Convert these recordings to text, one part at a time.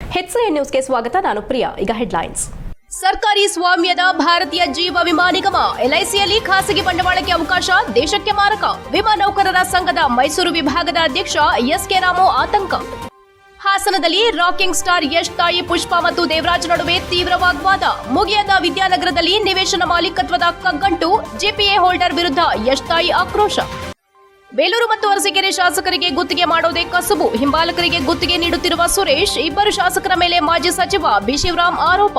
ಹೆಚ್ಐ ನ್ಯೂಸ್ಗೆ ಸ್ವಾಗತ, ನಾನು ಪ್ರಿಯಾ. ಈಗ ಹೆಡ್ಲೈನ್ಸ್ ಸರ್ಕಾರಿ ಸ್ವಾಮ್ಯದ ಭಾರತೀಯ ಜೀವ ವಿಮಾ ನಿಗಮ ಎಲ್ಐಸಿಯಲ್ಲಿ ಖಾಸಗಿ ಬಂಡವಾಳಕ್ಕೆ ಅವಕಾಶ, ದೇಶಕ್ಕೆ ಮಾರಕ. ವಿಮಾ ನೌಕರರ ಸಂಘದ ಮೈಸೂರು ವಿಭಾಗದ ಅಧ್ಯಕ್ಷ ಎಸ್ಕೆ ರಾಮು ಆತಂಕ. ಹಾಸನದಲ್ಲಿ ರಾಕಿಂಗ್ ಸ್ಟಾರ್ ಯಶ್ ತಾಯಿ ಪುಷ್ಪ ಮತ್ತು ದೇವರಾಜ್ ನಡುವೆ ತೀವ್ರ ವಾಗ್ವಾದ. ಮುಗಿಯದ ವಿದ್ಯಾನಗರದಲ್ಲಿ ನಿವೇಶನ ಮಾಲೀಕತ್ವದ ಕಗ್ಗಂಟು ಜಿಪಿಎ ಹೋಲ್ಡರ್ ವಿರುದ್ಧ ಯಶ್ ತಾಯಿ ಆಕ್ರೋಶ. ಬೇಲೂರು ಮತ್ತು ಅರಸೀಕೆರೆ ಶಾಸಕರಿಗೆ ಗುತ್ತಿಗೆ ಮಾಡೋದೇ ಕಸುಬು. ಹಿಂಬಾಲಕರಿಗೆ ಗುತ್ತಿಗೆ ನೀಡುತ್ತಿರುವ ಸುರೇಶ್, ಇಬ್ಬರು ಶಾಸಕರ ಮೇಲೆ ಮಾಜಿ ಸಚಿವ ಬಿಶಿವರಾಮ್ ಆರೋಪ.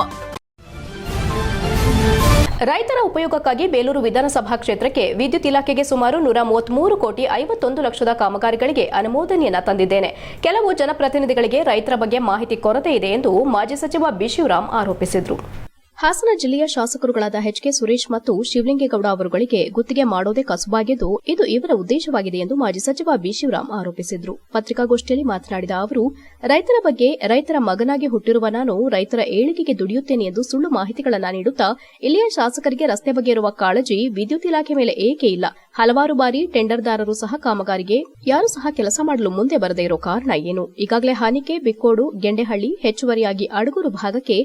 ರೈತರ ಉಪಯೋಗಕ್ಕಾಗಿ ಬೇಲೂರು ವಿಧಾನಸಭಾ ಕ್ಷೇತ್ರಕ್ಕೆ ವಿದ್ಯುತ್ ಇಲಾಖೆಗೆ ಸುಮಾರು ನೂರ ಮೂವತ್ಮೂರು ಕೋಟಿ ಐವತ್ತೊಂದು ಲಕ್ಷದ ಕಾಮಗಾರಿಗಳಿಗೆ ಅನುಮೋದನೆಯನ್ನು ತಂದಿದ್ದೇನೆ. ಕೆಲವು ಜನಪ್ರತಿನಿಧಿಗಳಿಗೆ ರೈತರ ಬಗ್ಗೆ ಮಾಹಿತಿ ಕೊರತೆ ಇದೆ ಎಂದು ಮಾಜಿ ಸಚಿವ ಬಿಶಿವರಾಮ್ ಆರೋಪಿಸಿದರು. ಹಾಸನ ಜಿಲ್ಲೆಯ ಶಾಸಕರುಗಳಾದ ಎಚ್ ಕೆ ಸುರೇಶ್ ಮತ್ತು ಶಿವಲಿಂಗೇಗೌಡ ಅವರುಗಳಿಗೆ ಗುತ್ತಿಗೆ ಮಾಡೋದೇ ಕಸುಬಾಗಿದ್ದು ಇದು ಇವರ ಉದ್ದೇಶವಾಗಿದೆ ಎಂದು ಮಾಜಿ ಸಚಿವ ಬಿಶಿವರಾಮ್ ಆರೋಪಿಸಿದರು. ಪತ್ರಿಕಾಗೋಷ್ಠಿಯಲ್ಲಿ ಮಾತನಾಡಿದ ಅವರು, ರೈತರ ಬಗ್ಗೆ ರೈತರ ಮಗನಾಗಿ ಹುಟ್ಟಿರುವ ನಾನು ರೈತರ ಏಳಿಗೆಗೆ ದುಡಿಯುತ್ತೇನೆ ಎಂದು ಸುಳ್ಳು ಮಾಹಿತಿಗಳನ್ನು ನೀಡುತ್ತಾ ಇಲ್ಲಿಯ ಶಾಸಕರಿಗೆ ರಸ್ತೆ ಬಗ್ಗೆ ಇರುವ ಕಾಳಜಿ ವಿದ್ಯುತ್ ಇಲಾಖೆ ಮೇಲೆ ಏಕೆ ಇಲ್ಲ? ಹಲವಾರು ಬಾರಿ ಟೆಂಡರ್ದಾರರು ಸಹ ಕಾಮಗಾರಿಗೆ ಯಾರು ಸಹ ಕೆಲಸ ಮಾಡಲು ಮುಂದೆ ಬರದೇ ಇರೋ ಕಾರಣ ಏನು? ಈಗಾಗಲೇ ಹಾನಿಕೆ, ಬಿಕ್ಕೋಡು, ಗೆಂಡೆಹಳ್ಳಿ ಹೆಚ್ಚುವರಿಯಾಗಿ ಅಡಗೂರು ಭಾಗಕ್ಕೆ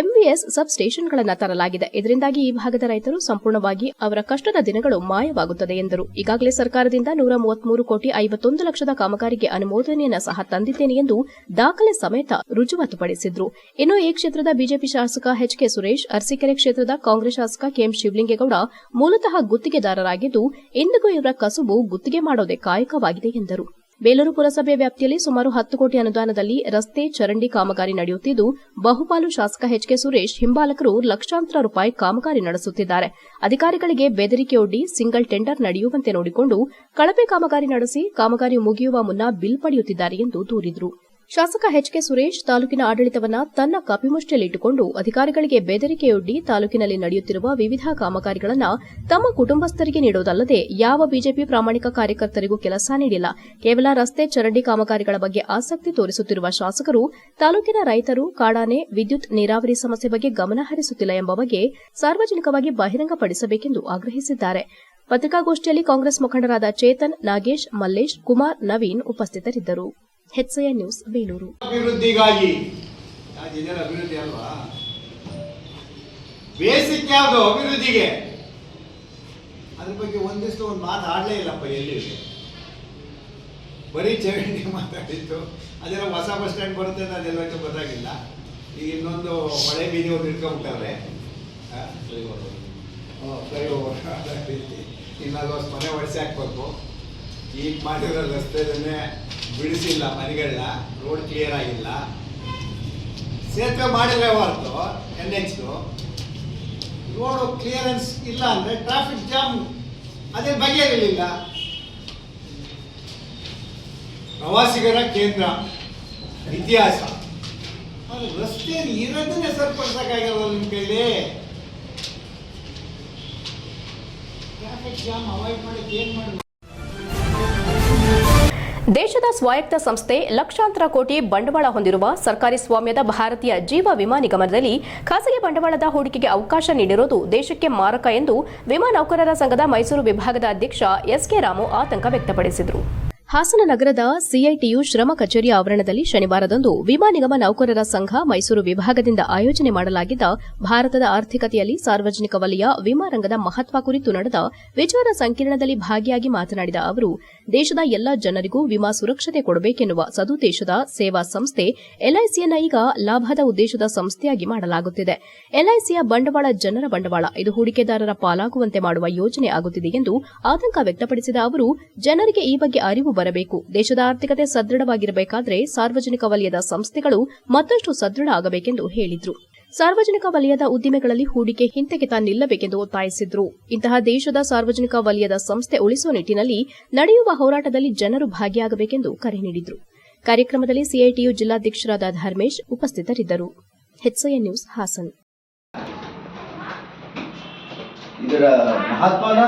ಎಂವಿಎಸ್ ಸಬ್ ಸ್ಟೇಷನ್ಗಳನ್ನು ತರಲಾಗಿದೆ. ಇದರಿಂದಾಗಿ ಈ ಭಾಗದ ರೈತರು ಸಂಪೂರ್ಣವಾಗಿ ಅವರ ಕಷ್ಟದ ದಿನಗಳು ಮಾಯವಾಗುತ್ತದೆ ಎಂದರು. ಈಗಾಗಲೇ ಸರ್ಕಾರದಿಂದ ನೂರ ಮೂವತ್ಮೂರು ಕೋಟಿ ಐವತ್ತೊಂದು ಲಕ್ಷದ ಕಾಮಗಾರಿಗೆ ಅನುಮೋದನೆಯನ್ನ ಸಹ ತಂದಿದ್ದೇನೆ ಎಂದು ದಾಖಲೆ ಸಮೇತ ರುಜುವಾತುಪಡಿಸಿದ್ರು. ಇನ್ನು ಈ ಕ್ಷೇತ್ರದ ಬಿಜೆಪಿ ಶಾಸಕ ಎಚ್ ಕೆ ಸುರೇಶ್, ಅರಸೀಕೆರೆ ಕ್ಷೇತ್ರದ ಕಾಂಗ್ರೆಸ್ ಶಾಸಕ ಕೆಎಂ ಶಿವಲಿಂಗೇಗೌಡ ಮೂಲತಃ ಗುತ್ತಿಗೆದಾರರಾಗಿದ್ದು ಇಂದಿಗೂ ಇವರ ಕಸುಬು ಗುತ್ತಿಗೆ ಮಾಡೋದೇ ಕಾಯಕವಾಗಿದೆ ಎಂದರು. ಬೇಲೂರು ಪುರಸಭೆ ವ್ಯಾಪ್ತಿಯಲ್ಲಿ ಸುಮಾರು ಹತ್ತು ಕೋಟಿ ಅನುದಾನದಲ್ಲಿ ರಸ್ತೆ, ಚರಂಡಿ ಕಾಮಗಾರಿ ನಡೆಯುತ್ತಿದ್ದು, ಬಹುಪಾಲು ಶಾಸಕ ಎಚ್ಕೆ ಸುರೇಶ್ ಹಿಂಬಾಲಕರು ಲಕ್ಷಾಂತರ ರೂಪಾಯಿ ಕಾಮಗಾರಿ ನಡೆಸುತ್ತಿದ್ದಾರೆ. ಅಧಿಕಾರಿಗಳಿಗೆ ಬೆದರಿಕೆಯೊಡ್ಡಿ ಸಿಂಗಲ್ ಟೆಂಡರ್ ನಡೆಯುವಂತೆ ನೋಡಿಕೊಂಡು ಕಳಪೆ ಕಾಮಗಾರಿ ನಡೆಸಿ ಕಾಮಗಾರಿ ಮುಗಿಯುವ ಮುನ್ನ ಬಿಲ್ ಪಡೆಯುತ್ತಿದ್ದಾರೆ ಎಂದು ದೂರಿದರು. ಶಾಸಕ ಎಚ್ ಕೆ ಸುರೇಶ್ ತಾಲೂಕಿನ ಆಡಳಿತವನ್ನ ತನ್ನ ಕಪಿಮುಷ್ಟಿಯಲ್ಲಿಟ್ಟುಕೊಂಡು ಅಧಿಕಾರಿಗಳಿಗೆ ಬೆದರಿಕೆಯೊಡ್ಡಿ ತಾಲೂಕಿನಲ್ಲಿ ನಡೆಯುತ್ತಿರುವ ವಿವಿಧ ಕಾಮಗಾರಿಗಳನ್ನು ತಮ್ಮ ಕುಟುಂಬಸ್ಥರಿಗೆ ನೀಡುವುದಲ್ಲದೆ ಯಾವ ಬಿಜೆಪಿ ಪ್ರಾಮಾಣಿಕ ಕಾರ್ಯಕರ್ತರಿಗೂ ಕೆಲಸ ನೀಡಿಲ್ಲ. ಕೇವಲ ರಸ್ತೆ ಚರಂಡಿ ಕಾಮಗಾರಿಗಳ ಬಗ್ಗೆ ಆಸಕ್ತಿ ತೋರಿಸುತ್ತಿರುವ ಶಾಸಕರು, ತಾಲೂಕಿನ ರೈತರು ಕಾಡಾನೆ, ವಿದ್ಯುತ್, ನೀರಾವರಿ ಸಮಸ್ಯೆ ಬಗ್ಗೆ ಗಮನ ಹರಿಸುತ್ತಿಲ್ಲ ಎಂಬ ಬಗ್ಗೆ ಸಾರ್ವಜನಿಕವಾಗಿ ಬಹಿರಂಗಪಡಿಸಬೇಕೆಂದು ಆಗ್ರಹಿಸಿದ್ದಾರೆ. ಪತ್ರಿಕಾಗೋಷ್ಠಿಯಲ್ಲಿ ಕಾಂಗ್ರೆಸ್ ಮುಖಂಡರಾದ ಚೇತನ್, ನಾಗೇಶ್, ಮಲ್ಲೇಶ್, ಕುಮಾರ್, ನವೀನ್ ಉಪಸ್ಥಿತರಿದ್ದರು. HI news, Belur. ಅಭಿವೃದ್ಧಿಗಾಗಿ. ಅಭಿವೃದ್ಧಿ ಅಲ್ವಾ? ಬೇಸಿಕ್ ಯಾವುದು ಅಭಿವೃದ್ಧಿಗೆ? ಅದ್ರ ಬಗ್ಗೆ ಒಂದಿಷ್ಟು ಒಂದು ಮಾತು ಆಡಲೇ ಇಲ್ಲಪ್ಪ ಎಲ್ಲಿ. ಬರೀ ಚರಂಡಿ ಮಾತಾಡಿತ್ತು ಅದೆಲ್ಲ ಹೊಸ ಬಸ್ ಸ್ಟ್ಯಾಂಡ್ ಬರುತ್ತೆ ಅಂತ ಅದೆಲ್ಲ ಗೊತ್ತಾಗಿಲ್ಲ. ಈಗ ಇನ್ನೊಂದು ಮಳೆ ಬೀದಿ ಒಂದು ಇಟ್ಕೊಂಡ್ಬಿಟ್ಟವ್ರೆ ಫ್ಲೈಓವರ್ ಅದೇ ರೀತಿ ಇನ್ನು ಅದೊಂದು ಮನೆ ಒಡಿಸಿ ಹಾಕ್ಬೇಕು. ಈಗ ಮಾಡಿರೋ ರಸ್ತೆದನ್ನೇ ಬಿಡಿಸಿಲ್ಲ ಮನೆಗಳನ್ನ ರೋಡ್ ಕ್ಲಿಯರ್ ಆಗಿಲ್ಲ. ಸೇತುವೆ ಮಾಡಿದ್ರೆ ಹೊರತು ಎನ್ ಎಚ್ ರೋಡು ಕ್ಲಿಯರೆನ್ಸ್ ಇಲ್ಲ ಅಂದ್ರೆ ಟ್ರಾಫಿಕ್ ಜಾಮ್ ಅದೇ ಬಗೆಹರಿಲಿಲ್ಲ. ಪ್ರವಾಸಿಗರ ಕೇಂದ್ರ. ಇತಿಹಾಸ. ರಸ್ತೆ ಇರೋದನ್ನೇ ಸರಿಪಡಿಸೋಕ್ಕಾಗಲ್ಲ ನಿಮ್ಮ ಕೈಲಿ? ಟ್ರಾಫಿಕ್ ಜಾಮ್ ಅವಾಯ್ಡ್ ಮಾಡಕ್ಕೆ ಏನ್ ಮಾಡಿ ದೇಶದ ಸ್ವಾಯತ್ತ ಸಂಸ್ಥೆ ಲಕ್ಷಾಂತರ ಕೋಟಿ ಬಂಡವಾಳ ಹೊಂದಿರುವ ಸರ್ಕಾರಿ ಸ್ವಾಮ್ಯದ ಭಾರತೀಯ ಜೀವ ವಿಮಾ ನಿಗಮದಲ್ಲಿ ಖಾಸಗಿ ಬಂಡವಾಳದ ಹೂಡಿಕೆಗೆ ಅವಕಾಶ ನೀಡಿರುವುದು ದೇಶಕ್ಕೆ ಮಾರಕ ಎಂದು ವಿಮಾ ನೌಕರರ ಸಂಘದ ಮೈಸೂರು ವಿಭಾಗದ ಅಧ್ಯಕ್ಷ ಎಸ್ಕೆ ರಾಮು ಆತಂಕ ವ್ಯಕ್ತಪಡಿಸಿದರು. ಹಾಸನ ನಗರದ ಸಿಐಟಿಯು ಶ್ರಮ ಕಚೇರಿ ಆವರಣದಲ್ಲಿ ಶನಿವಾರದಂದು ವಿಮಾ ನಿಗಮ ನೌಕರರ ಸಂಘ ಮೈಸೂರು ವಿಭಾಗದಿಂದ ಆಯೋಜನೆ ಮಾಡಲಾಗಿದ್ದ ಭಾರತದ ಆರ್ಥಿಕತೆಯಲ್ಲಿ ಸಾರ್ವಜನಿಕ ವಲಯ, ವಿಮಾ ರಂಗದ ಮಹತ್ವ ಕುರಿತು ನಡೆದ ವಿಚಾರ ಸಂಕಿರಣದಲ್ಲಿ ಭಾಗಿಯಾಗಿ ಮಾತನಾಡಿದ ಅವರು, ದೇಶದ ಎಲ್ಲ ಜನರಿಗೂ ವಿಮಾ ಸುರಕ್ಷತೆ ಕೊಡಬೇಕೆನ್ನುವ ಸದುದ್ದೇಶದ ಸೇವಾ ಸಂಸ್ಥೆ ಎಲ್ಐಸಿಯನ್ನು ಈಗ ಲಾಭದ ಉದ್ದೇಶದ ಸಂಸ್ಥೆಯಾಗಿ ಮಾಡಲಾಗುತ್ತಿದೆ. ಎಲ್ಐಸಿಯ ಬಂಡವಾಳ ಜನರ ಬಂಡವಾಳ, ಇದು ಹೂಡಿಕೆದಾರರ ಪಾಲಾಗುವಂತೆ ಮಾಡುವ ಯೋಜನೆ ಆಗುತ್ತಿದೆ ಎಂದು ಆತಂಕ ವ್ಯಕ್ತಪಡಿಸಿದ ಅವರು, ಜನರಿಗೆ ಈ ಬಗ್ಗೆ ಅರಿವು ಬರಬೇಕು. ದೇಶದ ಆರ್ಥಿಕತೆ ಸದೃಢವಾಗಿರಬೇಕಾದರೆ ಸಾರ್ವಜನಿಕ ವಲಯದ ಸಂಸ್ಥೆಗಳು ಮತ್ತಷ್ಟು ಸದೃಢ ಆಗಬೇಕೆಂದು ಹೇಳಿದರು. ಸಾರ್ವಜನಿಕ ವಲಯದ ಉದ್ದಿಮೆಗಳಲ್ಲಿ ಹೂಡಿಕೆ ಹಿಂತೆಗೆತ ನಿಲ್ಲಬೇಕೆಂದು ಒತ್ತಾಯಿಸಿದ್ರು. ಇಂತಹ ದೇಶದ ಸಾರ್ವಜನಿಕ ವಲಯದ ಸಂಸ್ಥೆ ಉಳಿಸುವ ನಿಟ್ಟಿನಲ್ಲಿ ನಡೆಯುವ ಹೋರಾಟದಲ್ಲಿ ಜನರು ಭಾಗಿಯಾಗಬೇಕೆಂದು ಕರೆ ನೀಡಿದರು. ಕಾರ್ಯಕ್ರಮದಲ್ಲಿ ಸಿಐಟಿಯು ಜಿಲ್ಲಾಧ್ಯಕ್ಷರಾದ ಧರ್ಮೇಶ್ ಉಪಸ್ಥಿತರಿದ್ದರು. ನ್ಯೂಸ್ ಹಾಸನ್. ಇದರ ಮಹತ್ವನ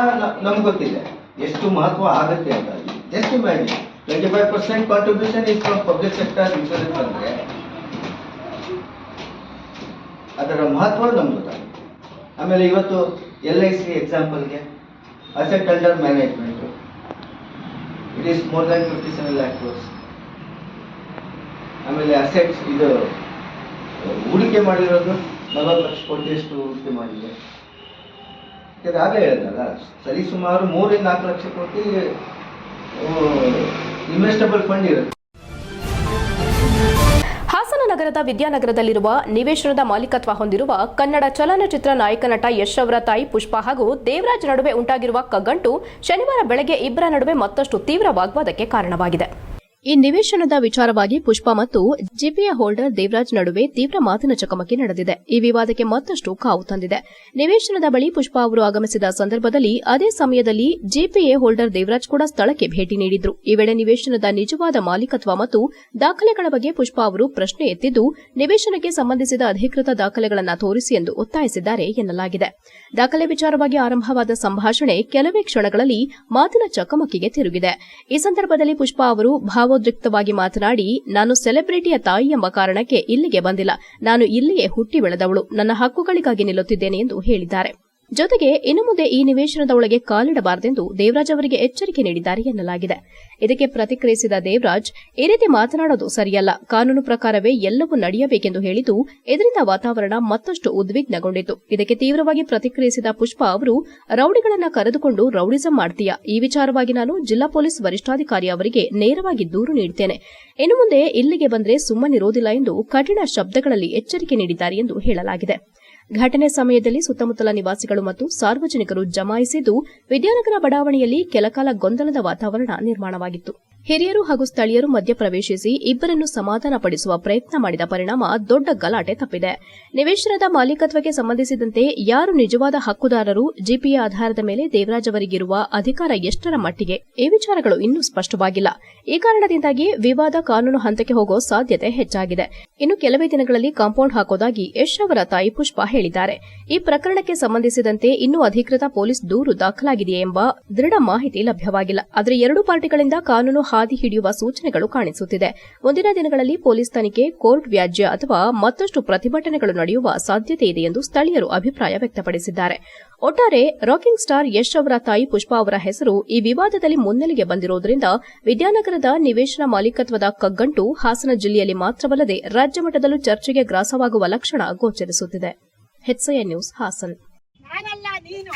ನಮ್ಗೆ ಗೊತ್ತಿದೆ. ಎಷ್ಟು ಮಹತ್ವ ಆಗತ್ತೆ ಅಂತ. Just imagine twenty five percent contribution is from public sector insurance ಅಂದರೆ ಅದರ ಮಹತ್ವ ನಮ್ಗೆ ಆಮೇಲೆ ಇವತ್ತು L I C ಎಕ್ಸಾಂಪಲ್ಗೆ asset under management it is more than fifty seven lakh crores ಆಮೇಲೆ ಅಸೆಟ್ಸ್ ಇದು ಹೂಡಿಕೆ ಮಾಡಿರೋದು ನಲವತ್ತು ಲಕ್ಷ ಕೋಟಿಯಷ್ಟು ಹೂಡಿಕೆ ಮಾಡಿದೆ. ಆಗಲೇ ಸರಿ ಸುಮಾರು ಮೂರಿಂದ ನಾಲ್ಕು ಲಕ್ಷ ಕೋಟಿ ಇನ್ವೆಸ್ಟಬಲ್ ಫಂಡ್ ಇರುತ್ತೆ. ನಗರದ ವಿದ್ಯಾನಗರದಲ್ಲಿರುವ ನಿವೇಶನದ ಮಾಲೀಕತ್ವ ಹೊಂದಿರುವ ಕನ್ನಡ ಚಲನಚಿತ್ರ ನಾಯಕ ನಟ ಯಶ್ ತಾಯಿ ಪುಷ್ಪ ಹಾಗೂ ದೇವರಾಜ್ ನಡುವೆ ಉಂಟಾಗಿರುವ ಕಗ್ಗಂಟು ಶನಿವಾರ ಬೆಳಗ್ಗೆ ಇಬ್ಬರ ನಡುವೆ ಮತ್ತಷ್ಟು ತೀವ್ರ ವಾಗ್ವಾದಕ್ಕೆ ಕಾರಣವಾಗಿದೆ. ಈ ನಿವೇಶನದ ವಿಚಾರವಾಗಿ ಪುಷ್ಪಾ ಮತ್ತು ಜಿಪಿಎ ಹೋಲ್ಡರ್ ದೇವರಾಜ್ ನಡುವೆ ತೀವ್ರ ಮಾತಿನ ಚಕಮಕಿ ನಡೆದಿದೆ. ಈ ವಿವಾದಕ್ಕೆ ಮತ್ತಷ್ಟು ಕಾವು ತಂದಿದೆ. ನಿವೇಶನದ ಬಳಿ ಪುಷ್ಪಾ ಅವರು ಆಗಮಿಸಿದ ಸಂದರ್ಭದಲ್ಲಿ ಅದೇ ಸಮಯದಲ್ಲಿ ಜಿಪಿಎ ಹೋಲ್ಡರ್ ದೇವರಾಜ್ ಕೂಡ ಸ್ಥಳಕ್ಕೆ ಭೇಟಿ ನೀಡಿದ್ರು. ಈ ವೇಳೆ ನಿವೇಶನದ ನಿಜವಾದ ಮಾಲೀಕತ್ವ ಮತ್ತು ದಾಖಲೆಗಳ ಬಗ್ಗೆ ಪುಷ್ಪಾ ಅವರು ಪ್ರಶ್ನೆ ಎತ್ತಿದ್ದು, ನಿವೇಶನಕ್ಕೆ ಸಂಬಂಧಿಸಿದ ಅಧಿಕೃತ ದಾಖಲೆಗಳನ್ನು ತೋರಿಸಿ ಎಂದು ಒತ್ತಾಯಿಸಿದ್ದಾರೆ ಎನ್ನಲಾಗಿದೆ. ದಾಖಲೆ ವಿಚಾರವಾಗಿ ಆರಂಭವಾದ ಸಂಭಾಷಣೆ ಕೆಲವೇ ಕ್ಷಣಗಳಲ್ಲಿ ಮಾತಿನ ಚಕಮಕಿಗೆ ತಿರುಗಿದೆ. ಈ ಸಂದರ್ಭದಲ್ಲಿ ಪುಷ್ಪಾ ಅವರು ಭಾವೋದ್ರಿಕ್ತವಾಗಿ ಮಾತನಾಡಿ, ನಾನು ಸೆಲೆಬ್ರಿಟಿಯ ತಾಯಿ ಎಂಬ ಕಾರಣಕ್ಕೆ ಇಲ್ಲಿಗೆ ಬಂದಿಲ್ಲ. ನಾನು ಇಲ್ಲಿಯೇ ಹುಟ್ಟಿ ಬೆಳೆದವಳು. ನನ್ನ ಹಕ್ಕುಗಳಿಗಾಗಿ ನಿಲ್ಲುತ್ತಿದ್ದೇನೆ ಎಂದು ಹೇಳಿದ್ದಾರೆ. ಜೊತೆಗೆ ಇನ್ನು ಮುಂದೆ ಈ ನಿವೇಶನದ ಒಳಗೆ ಕಾಲಿಡಬಾರದೆಂದು ದೇವರಾಜ್ ಅವರಿಗೆ ಎಚ್ಚರಿಕೆ ನೀಡಿದ್ದಾರೆ ಎನ್ನಲಾಗಿದೆ. ಇದಕ್ಕೆ ಪ್ರತಿಕ್ರಿಯಿಸಿದ ದೇವರಾಜ್, ಈ ರೀತಿ ಮಾತನಾಡೋದು ಸರಿಯಲ್ಲ. ಕಾನೂನು ಪ್ರಕಾರವೇ ಎಲ್ಲವೂ ನಡೆಯಬೇಕೆಂದು ಹೇಳಿದ್ದು, ಇದರಿಂದ ವಾತಾವರಣ ಮತ್ತಷ್ಟು ಉದ್ವಿಗ್ನಗೊಂಡಿತು. ಇದಕ್ಕೆ ತೀವ್ರವಾಗಿ ಪ್ರತಿಕ್ರಿಯಿಸಿದ ಪುಷ್ಪಾ ಅವರು, ರೌಡಿಗಳನ್ನು ಕರೆದುಕೊಂಡು ರೌಡಿಸಂ ಮಾಡ್ತೀಯ? ಈ ವಿಚಾರವಾಗಿ ನಾನು ಜಿಲ್ಲಾ ಪೊಲೀಸ್ ವರಿಷ್ಠಾಧಿಕಾರಿ ಅವರಿಗೆ ನೇರವಾಗಿ ದೂರು ನೀಡುತ್ತೇನೆ ಇನ್ನು ಮುಂದೆ ಇಲ್ಲಿಗೆ ಬಂದ್ರೆ ಸುಮ್ಮನಿರೋದಿಲ್ಲ ಎಂದು ಕಠಿಣ ಶಬ್ದಗಳಲ್ಲಿ ಎಚ್ಚರಿಕೆ ನೀಡಿದ್ದಾರೆ ಎಂದು ಹೇಳಲಾಗಿದೆ. ಘಟನೆ ಸಮಯದಲ್ಲಿ ಸುತ್ತಮುತ್ತಲ ನಿವಾಸಿಗಳು ಮತ್ತು ಸಾರ್ವಜನಿಕರು ಜಮಾಯಿಸಿದ್ದು ವಿದ್ಯಾನಗರ ಬಡಾವಣೆಯಲ್ಲಿ ಕೆಲಕಾಲ ಗೊಂದಲದ ವಾತಾವರಣ ನಿರ್ಮಾಣವಾಗಿತ್ತು. ಹಿರಿಯರು ಹಾಗೂ ಸ್ಥಳೀಯರು ಮಧ್ಯಪ್ರವೇಶಿಸಿ ಇಬ್ಬರನ್ನು ಸಮಾಧಾನಪಡಿಸುವ ಪ್ರಯತ್ನ ಮಾಡಿದ ಪರಿಣಾಮ ದೊಡ್ಡ ಗಲಾಟೆ ತಪ್ಪಿದೆ. ನಿವೇಶನದ ಮಾಲೀಕತ್ವಕ್ಕೆ ಸಂಬಂಧಿಸಿದಂತೆ ಯಾರು ನಿಜವಾದ ಹಕ್ಕುದಾರರು, ಜಿಪಿಎ ಆಧಾರದ ಮೇಲೆ ದೇವರಾಜ್ ಅವರಿಗಿರುವ ಅಧಿಕಾರ ಎಷ್ಟರ ಮಟ್ಟಿಗೆ? ಈ ವಿಚಾರಗಳು ಇನ್ನೂ ಸ್ಪಷ್ಟವಾಗಿಲ್ಲ. ಈ ಕಾರಣದಿಂದಾಗಿ ವಿವಾದ ಕಾನೂನು ಹಂತಕ್ಕೆ ಹೋಗೋ ಸಾಧ್ಯತೆ ಹೆಚ್ಚಾಗಿದೆ. ಇನ್ನು ಕೆಲವೇ ದಿನಗಳಲ್ಲಿ ಕಾಂಪೌಂಡ್ ಹಾಕೋದಾಗಿ ಯಶ್ ಅವರ ತಾಯಿ ಪುಷ್ಪ ಹೇಳಿದ್ದಾರೆ. ಈ ಪ್ರಕರಣಕ್ಕೆ ಸಂಬಂಧಿಸಿದಂತೆ ಇನ್ನೂ ಅಧಿಕೃತ ಪೊಲೀಸ್ ದೂರು ದಾಖಲಾಗಿದೆಯೇ ಎಂಬ ದೃಢ ಮಾಹಿತಿ ಲಭ್ಯವಾಗಿಲ್ಲ. ಆದರೆ ಎರಡೂ ಪಾರ್ಟಿಗಳಿಂದ ಕಾನೂನು ಹಾದಿ ಹಿಡಿಯುವ ಸೂಚನೆಗಳು ಕಾಣಿಸುತ್ತಿದೆ. ಮುಂದಿನ ದಿನಗಳಲ್ಲಿ ಪೊಲೀಸ್ ತನಿಖೆ ಕೋರ್ಟ್ ವ್ಯಾಜ್ಯ ಅಥವಾ ಮತ್ತಷ್ಟು ಪ್ರತಿಭಟನೆಗಳು ನಡೆಯುವ ಸಾಧ್ಯತೆ ಇದೆ ಎಂದು ಸ್ಥಳೀಯರು ಅಭಿಪ್ರಾಯ ವ್ಯಕ್ತಪಡಿಸಿದ್ದಾರೆ. ಒಟ್ಟಾರೆ ರಾಕಿಂಗ್ ಸ್ಟಾರ್ ಯಶ್ ಅವರ ತಾಯಿ ಪುಷ್ಪಾ ಅವರ ಹೆಸರು ಈ ವಿವಾದದಲ್ಲಿ ಮುನ್ನೆಲೆಗೆ ಬಂದಿರುವುದರಿಂದ ವಿದ್ಯಾನಗರದ ನಿವೇಶನ ಮಾಲೀಕತ್ವದ ಕಗ್ಗಂಟು ಹಾಸನ ಜಿಲ್ಲೆಯಲ್ಲಿ ಮಾತ್ರವಲ್ಲದೆ ರಾಜ್ಯ ಮಟ್ಟದಲ್ಲೂ ಚರ್ಚೆಗೆ ಗ್ರಾಸವಾಗುವ ಲಕ್ಷಣ ಗೋಚರಿಸುತ್ತಿದೆ. ನ್ಯೂಸ್ ಹಾಸನ್. ನೀನು.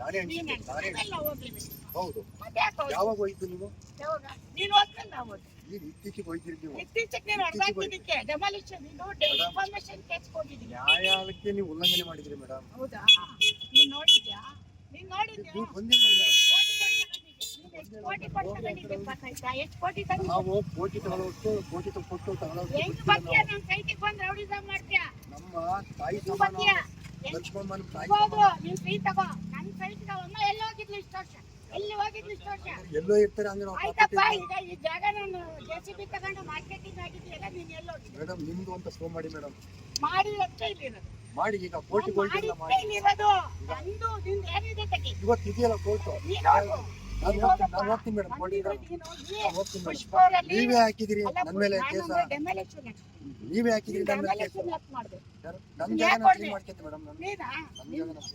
ನೀನು ನಾನು-. ಹಂಚಿದ್ದು? ನಾನೇ ನೀನೇ. ನಾನೇ. ಹೌದು? ಯಾವಾಗ ಹೋಯ್ತು ನೀವು ಯಾವಾಗ? ನೀನು ಹೋದ್ಮೇಲೆ ನಾವು. ಈಗ ಇತ್ತೀಚೆಗೆ ಹೋಯ್ತೀರಿ ನೀವು ಇತ್ತೀಚೆಗೆ ನೀನು ಹೊಡ್ದಾಕಿದ್ದಕ್ಕೆ demolition ಇದು ಇನ್ಫಾರ್ಮೇಶನ್ ಕೇಸ್ ಕೊಟ್ಟಿದ್ದೀನಿ ನ್ಯಾಯಾಲಯಕ್ಕೆ ನೀವು ಉಲ್ಲಂಘನೆ ಮಾಡಿದ್ರಿ ಮೇಡಮ್ ಹೌದಾ ನೀನ್ ನೋಡಿದ್ಯಾ ನೀನು ನೋಡಿದ್ಯಾ ನೀವು ಬಂದಿಲ್ಲ? ನಾವು ಕೋಟಿ ತಗೊಳ್ಳೋಷ್ಟು ಕೋಟಿ ಕೊಟ್ಟು ಮಾಡ್ತೀಯ ನಮ್ಮ ತಾಯಿ ಸಮಾನ ಲಕ್ಷ್ಮಮ್ಮನ ಎಲ್ಲ ಇರ್ತಾರೆ ಅಂದ್ರೆ ನಾವು ಈಗ ಈ ಜಾಗ ನಾನು ಜೆಸಿಬಿ ತಗೊಂಡು ಮಾರ್ಕೆಟಿಂಗ್ ಆಗಿದೆಯಲ್ಲ ನೀನ್ ಎಲ್ಲಿ ಹೋಗಿದ್ದೆ ಮೇಡಮ್ ನಿಮ್ದು ಅಂತ ಸ್ಲೋ ಮಾಡಿ ಮೇಡಮ್. ಮಾಡಿ ಈಗ ಕೋರ್ಟ್ ಇವತ್ತು ಇದೆಯಲ್ಲ ಕೋರ್ಟ್ ನೀನ್ ಹೋಗ್ತೀನಿ ಮೇಡಮ್ ಹೋಗ್ತೀನಿ ನೀವೇ ಹಾಕಿದಿರಿ ನನ್ನ ಮೇಲೆ ಕೇಸ. ನೀವೇ ಹಾಕಿದಿರಿ ನನ್ನ ಮೇಲೆ ಕೇಸ.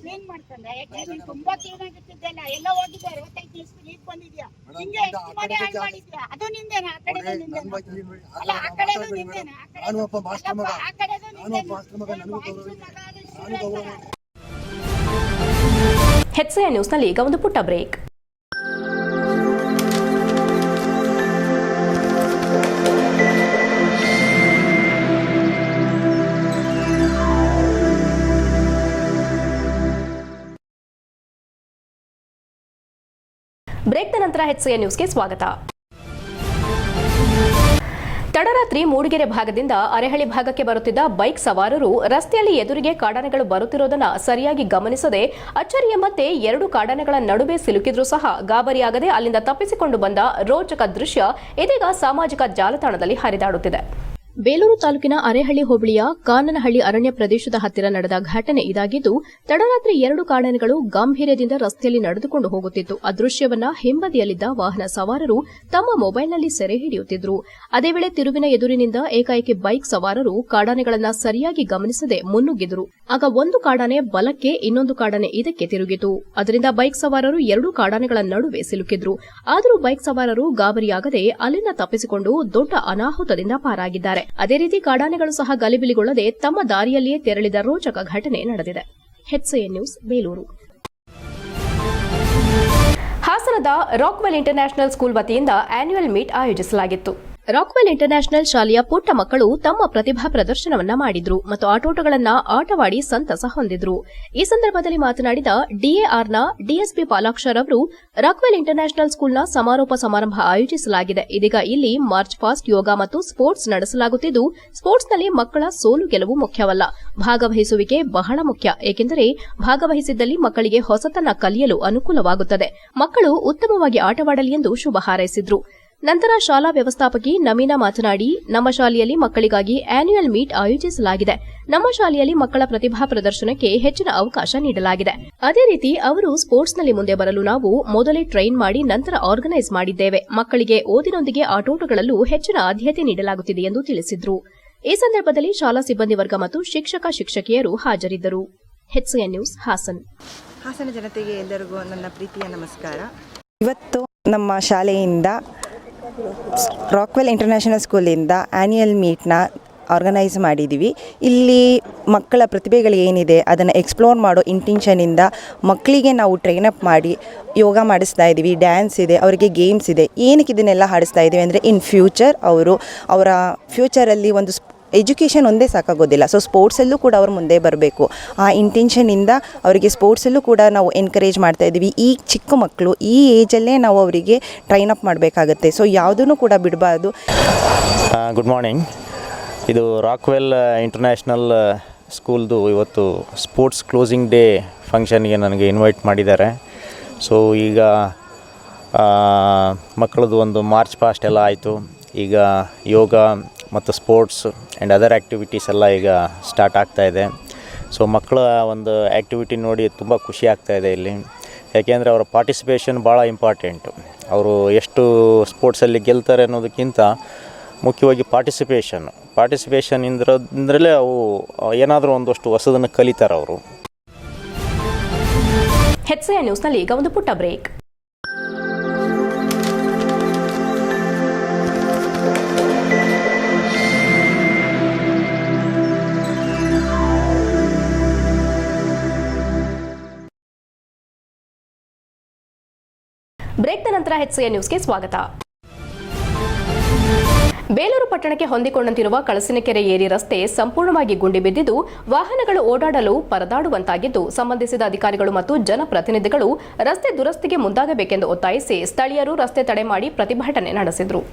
ನೀನ್. ಮಾಡ್ಕೊಂಡೆ? ಯಾಕೆ? ನೀನ್ ತುಂಬಾ ಎಲ್ಲ ಹೋಗಿದ್ದೆ, ಅರವತ್ತೈದು ಬಂದಿದ್ಯಾ? ಹಿಂಗೆ ಎಷ್ಟು ಮಾಡಿ ಮಾಡಿದ್ಯಾ? ಅದು ನಿಂದೇನಾ? ಆ ಅಲ್ಲ, ಆ ಕಡೆದು ಆ ಕಡೆದು- ನಿಂದೇನಾ? ನ್ಯೂಸ್ನಲ್ಲಿ ಈಗ ಒಂದು ಪುಟ್ಟ ಬ್ರೇಕ್ ಬ್ರೇಕ್ನ ನಂತರ ಹೆಚ್ಚಿಗೆ ನ್ಯೂಸ್ಗೆ ಸ್ವಾಗತ. ತಡರಾತ್ರಿ ಮೂಡಿಗೆರೆ ಭಾಗದಿಂದ ಅರೆಹಳ್ಳಿ ಭಾಗಕ್ಕೆ ಬರುತ್ತಿದ್ದ ಬೈಕ್ ಸವಾರರು ರಸ್ತೆಯಲ್ಲಿ ಎದುರಿಗೆ ಕಾಡಾನೆಗಳು ಬರುತ್ತಿರೋದನ್ನ ಸರಿಯಾಗಿ ಗಮನಿಸದೆ ಅಚ್ಚರಿಯ ಮತ್ತೆ ಎರಡು ಕಾಡಾನೆಗಳ ನಡುವೆ ಸಿಲುಕಿದ್ರೂ ಸಹ ಗಾಬರಿಯಾಗದೆ ಅಲ್ಲಿಂದ ತಪ್ಪಿಸಿಕೊಂಡು ಬಂದ ರೋಚಕ ದೃಶ್ಯ ಇದೀಗ ಸಾಮಾಜಿಕ ಜಾಲತಾಣದಲ್ಲಿ ಹರಿದಾಡುತ್ತಿದೆ. ಬೇಲೂರು ತಾಲೂಕಿನ ಅರೆಹಳ್ಳಿ ಹೋಬಳಿಯ ಕಾನನಹಳ್ಳಿ ಅರಣ್ಯ ಪ್ರದೇಶದ ಹತ್ತಿರ ನಡೆದ ಘಟನೆ ಇದಾಗಿದ್ದು, ತಡರಾತ್ರಿ ಎರಡು ಕಾಡಾನೆಗಳು ಗಾಂಭೀರ್ಯದಿಂದ ರಸ್ತೆಯಲ್ಲಿ ನಡೆದುಕೊಂಡು ಹೋಗುತ್ತಿತ್ತು. ಅದೃಶ್ಯವನ್ನ ಹಿಂಬದಿಯಲ್ಲಿದ್ದ ವಾಹನ ಸವಾರರು ತಮ್ಮ ಮೊಬೈಲ್ನಲ್ಲಿ ಸೆರೆ ಹಿಡಿಯುತ್ತಿದ್ದರು ಅದೇ ವೇಳೆ ತಿರುವಿನ ಎದುರಿನಿಂದ ಏಕಾಏಕಿ ಬೈಕ್ ಸವಾರರು ಕಾಡಾನೆಗಳನ್ನ ಸರಿಯಾಗಿ ಗಮನಿಸದೆ ಮುನ್ನುಗ್ಗಿದ್ರು. ಆಗ ಒಂದು ಕಾಡಾನೆ ಬಲಕ್ಕೆ ಇನ್ನೊಂದು ಕಾಡಾನೆ ಇದಕ್ಕೆ ತಿರುಗಿತು. ಅದರಿಂದ ಬೈಕ್ ಸವಾರರು ಎರಡೂ ಕಾಡಾನೆಗಳ ನಡುವೆ ಸಿಲುಕಿದ್ರು. ಆದರೂ ಬೈಕ್ ಸವಾರರು ಗಾಬರಿಯಾಗದೆ ಅಲ್ಲಿಂದ ತಪ್ಪಿಸಿಕೊಂಡು ದೊಡ್ಡ ಅನಾಹುತದಿಂದ ಪಾರಾಗಿದ್ದಾರೆ. ಅದೇ ರೀತಿ ಕಾಡಾನೆಗಳು ಸಹ ಗಲಿಬಿಲಿಗೊಳ್ಳದೆ ತಮ್ಮ ದಾರಿಯಲ್ಲಿಯೇ ತೆರಳಿದ ರೋಚಕ ಘಟನೆ ನಡೆದಿದೆ. H A news, Belur. ಹಾಸನದ ರಾಕ್ವೆಲ್ ಇಂಟರ್ನ್ಯಾಷನಲ್ ಸ್ಕೂಲ್ ವತಿಯಿಂದ ಆನ್ಯುವಲ್ ಮೀಟ್ ಆಯೋಜಿಸಲಾಗಿತ್ತು. ರಾಕ್ವೆಲ್ ಇಂಟರ್ನ್ಯಾಷನಲ್ ಶಾಲೆಯ ಪುಟ್ಟ ಮಕ್ಕಳು ತಮ್ಮ ಪ್ರತಿಭಾ ಪ್ರದರ್ಶನವನ್ನ ಮಾಡಿದ್ರು ಮತ್ತು ಆಟೋಟಗಳನ್ನ ಆಟವಾಡಿ ಸಂತಸ ಹೊಂದಿದ್ರು. ಈ ಸಂದರ್ಭದಲ್ಲಿ ಮಾತನಾಡಿದ ಡಿಎಆರ್ನ ಡಿಎಸ್ಪಿ ಪಾಲಾಕ್ಷರ್ ಅವರು, ರಾಕ್ವೆಲ್ ಇಂಟರ್ನ್ಯಾಷನಲ್ ಸ್ಕೂಲ್ನ ಸಮಾರೋಪ ಸಮಾರಂಭ ಆಯೋಜಿಸಲಾಗಿದೆ. ಇದೀಗ ಇಲ್ಲಿ ಮಾರ್ಚ್ ಫಾಸ್ಟ್ ಯೋಗ ಮತ್ತು ಸ್ಪೋರ್ಟ್ಸ್ ನಡೆಸಲಾಗುತ್ತಿದ್ದು, ಸ್ಪೋರ್ಟ್ಸ್ನಲ್ಲಿ ಮಕ್ಕಳ ಸೋಲು ಗೆಲುವು ಮುಖ್ಯವಲ್ಲ. ಭಾಗವಹಿಸುವಿಕೆ ಬಹಳ ಮುಖ್ಯ, ಏಕೆಂದರೆ ಭಾಗವಹಿಸಿದ್ದಲ್ಲಿ ಮಕ್ಕಳಿಗೆ ಹೊಸತನ ಕಲಿಯಲು ಅನುಕೂಲವಾಗುತ್ತದೆ. ಮಕ್ಕಳು ಉತ್ತಮವಾಗಿ ಆಟವಾಡಲಿ ಎಂದು ಶುಭ ಹಾರೈಸಿದ್ರು. ನಂತರ ಶಾಲಾ ವ್ಯವಸ್ಥಾಪಕಿ ನಮೀನಾ ಮಾತನಾಡಿ ನಮ್ಮ ಶಾಲೆಯಲ್ಲಿ ಮಕ್ಕಳಿಗಾಗಿ ಆನ್ಯುಯಲ್ ಮೀಟ್ ಆಯೋಜಿಸಲಾಗಿದೆ. ನಮ್ಮ ಶಾಲೆಯಲ್ಲಿ ಮಕ್ಕಳ ಪ್ರತಿಭಾ ಪ್ರದರ್ಶನಕ್ಕೆ ಹೆಚ್ಚಿನ ಅವಕಾಶ ನೀಡಲಾಗಿದೆ. ಅದೇ ರೀತಿ ಅವರು ಸ್ಪೋರ್ಟ್ಸ್ನಲ್ಲಿ ಮುಂದೆ ಬರಲು ನಾವು ಮೊದಲೇ ಟ್ರೈನ್ ಮಾಡಿ ನಂತರ ಆರ್ಗನೈಸ್ ಮಾಡಿದ್ದೇವೆ. ಮಕ್ಕಳಿಗೆ ಓದಿನೊಂದಿಗೆ ಆಟೋಟಗಳಲ್ಲೂ ಹೆಚ್ಚಿನ ಆದ್ಯತೆ ನೀಡಲಾಗುತ್ತಿದೆ ಎಂದು ತಿಳಿಸಿದರು. ಈ ಸಂದರ್ಭದಲ್ಲಿ ಶಾಲಾ ಸಿಬ್ಬಂದಿ ವರ್ಗ ಮತ್ತು ಶಿಕ್ಷಕ ಶಿಕ್ಷಕಿಯರು ಹಾಜರಿದ್ದರು. ನ್ಯೂಸ್ ಹಾಸನ್. ಹಾಸನ ಜನತೆಗೆ ಎಲ್ಲರಿಗೂ ನನ್ನ ಪ್ರೀತಿಯ ನಮಸ್ಕಾರ. ಇವತ್ತು ನಮ್ಮ ಶಾಲೆಯಿಂದ ರಾಕ್ವೆಲ್ ಇಂಟರ್ನ್ಯಾಷನಲ್ ಸ್ಕೂಲಿಂದ ಆ್ಯನ್ಯಲ್ ಮೀಟ್ನ ಆರ್ಗನೈಸ್ ಮಾಡಿದ್ದೀವಿ ಇಲ್ಲಿ ಮಕ್ಕಳ ಪ್ರತಿಭೆಗಳು ಏನಿದೆ, ಅದನ್ನು ಎಕ್ಸ್ಪ್ಲೋರ್ ಮಾಡೋ ಇಂಟೆನ್ಷನಿಂದ ಮಕ್ಕಳಿಗೆ ನಾವು ಟ್ರೈನ್ ಅಪ್ ಮಾಡಿ ಯೋಗ ಮಾಡಿಸ್ತಾ ಇದ್ದೀವಿ ಡ್ಯಾನ್ಸ್ ಇದೆ, ಅವರಿಗೆ ಗೇಮ್ಸ್ ಇದೆ. ಏನಕ್ಕೆ ಇದನ್ನೆಲ್ಲ ಹಾಡಿಸ್ತಾ ಇದ್ದೀವಿ ಅಂದರೆ ಇನ್ ಫ್ಯೂಚರ್ ಅವರು ಅವರ ಫ್ಯೂಚರಲ್ಲಿ ಒಂದು ಎಜುಕೇಷನ್ ಒಂದೇ ಸಾಕಾಗೋದಿಲ್ಲ. ಸೊ ಸ್ಪೋರ್ಟ್ಸಲ್ಲೂ ಕೂಡ ಅವ್ರು ಮುಂದೆ ಬರಬೇಕು. ಆ ಇಂಟೆನ್ಷನಿಂದ ಅವರಿಗೆ ಸ್ಪೋರ್ಟ್ಸಲ್ಲೂ ಕೂಡ ನಾವು ಎನ್ಕರೇಜ್ ಮಾಡ್ತಾ ಇದ್ದೀವಿ. ಈ ಚಿಕ್ಕ ಮಕ್ಕಳು ಈ ಏಜಲ್ಲೇ ನಾವು ಅವರಿಗೆ ಟ್ರೈನ್ ಅಪ್ ಮಾಡಬೇಕಾಗತ್ತೆ. ಸೊ ಯಾವುದೂ ಕೂಡ ಬಿಡಬಾರ್ದು. ಗುಡ್ ಮಾರ್ನಿಂಗ್ ಇದು ರಾಕ್ವೆಲ್ ಇಂಟರ್ನ್ಯಾಷನಲ್ ಸ್ಕೂಲ್ದು ಇವತ್ತು ಸ್ಪೋರ್ಟ್ಸ್ ಕ್ಲೋಸಿಂಗ್ ಡೇ ಫಂಕ್ಷನ್ಗೆ ನನಗೆ ಇನ್ವೈಟ್ ಮಾಡಿದ್ದಾರೆ. ಸೊ ಈಗ ಮಕ್ಕಳದು ಒಂದು ಮಾರ್ಚ್ ಪಾಸ್ಟ್ ಎಲ್ಲ ಆಯಿತು. ಈಗ ಯೋಗ ಮತ್ತು ಸ್ಪೋರ್ಟ್ಸ್ ಆ್ಯಂಡ್ ಅದರ್ ಆ್ಯಕ್ಟಿವಿಟೀಸ್ ಎಲ್ಲ ಈಗ ಸ್ಟಾರ್ಟ್ ಆಗ್ತಾ ಇದೆ. ಸೊ ಮಕ್ಕಳ ಒಂದು ಆ್ಯಕ್ಟಿವಿಟಿ ನೋಡಿ ತುಂಬ ಖುಷಿ ಇದೆ ಇಲ್ಲಿ. ಯಾಕೆಂದರೆ ಅವರ ಪಾರ್ಟಿಸಿಪೇಷನ್ ಭಾಳ ಇಂಪಾರ್ಟೆಂಟು. ಅವರು ಎಷ್ಟು ಸ್ಪೋರ್ಟ್ಸಲ್ಲಿ ಗೆಲ್ತಾರೆ ಅನ್ನೋದಕ್ಕಿಂತ ಮುಖ್ಯವಾಗಿ ಪಾರ್ಟಿಸಿಪೇಷನ್ ಪಾರ್ಟಿಸಿಪೇಷನ್ ಇಂದ್ರಲ್ಲೇ ಅವು ಏನಾದರೂ ಒಂದಷ್ಟು ಹೊಸದನ್ನು ಕಲಿತಾರೆ ಅವರು. ಹೆಚ್ಸೆಯ ನ್ಯೂಸ್ನಲ್ಲಿ ಈಗ ಒಂದು ಪುಟ್ಟ ಬ್ರೇಕ್ ಬ್ರೇಕ್ನ ನಂತರ ಹೆಚ್ಎನ್ ನ್ಯೂಸ್ಗೆ ಸ್ವಾಗತ. ಬೇಲೂರು ಪಟ್ಟಣಕ್ಕೆ ಹೊಂದಿಕೊಂಡಂತಿರುವ ಕಳಸಿನಕೆರೆ ಏರಿ ರಸ್ತೆ ಸಂಪೂರ್ಣವಾಗಿ ಗುಂಡಿ ಬಿದ್ದಿದ್ದು, ವಾಹನಗಳು ಓಡಾಡಲು ಪರದಾಡುವಂತಾಗಿದ್ದು, ಸಂಬಂಧಿಸಿದ ಅಧಿಕಾರಿಗಳು ಮತ್ತು ಜನಪ್ರತಿನಿಧಿಗಳು ರಸ್ತೆ ದುರಸ್ತಿಗೆ ಮುಂದಾಗಬೇಕೆಂದು ಒತ್ತಾಯಿಸಿ ಸ್ಥಳೀಯರು ರಸ್ತೆ ತಡೆ ಮಾಡಿ ಪ್ರತಿಭಟನೆ ನಡೆಸಿದರು.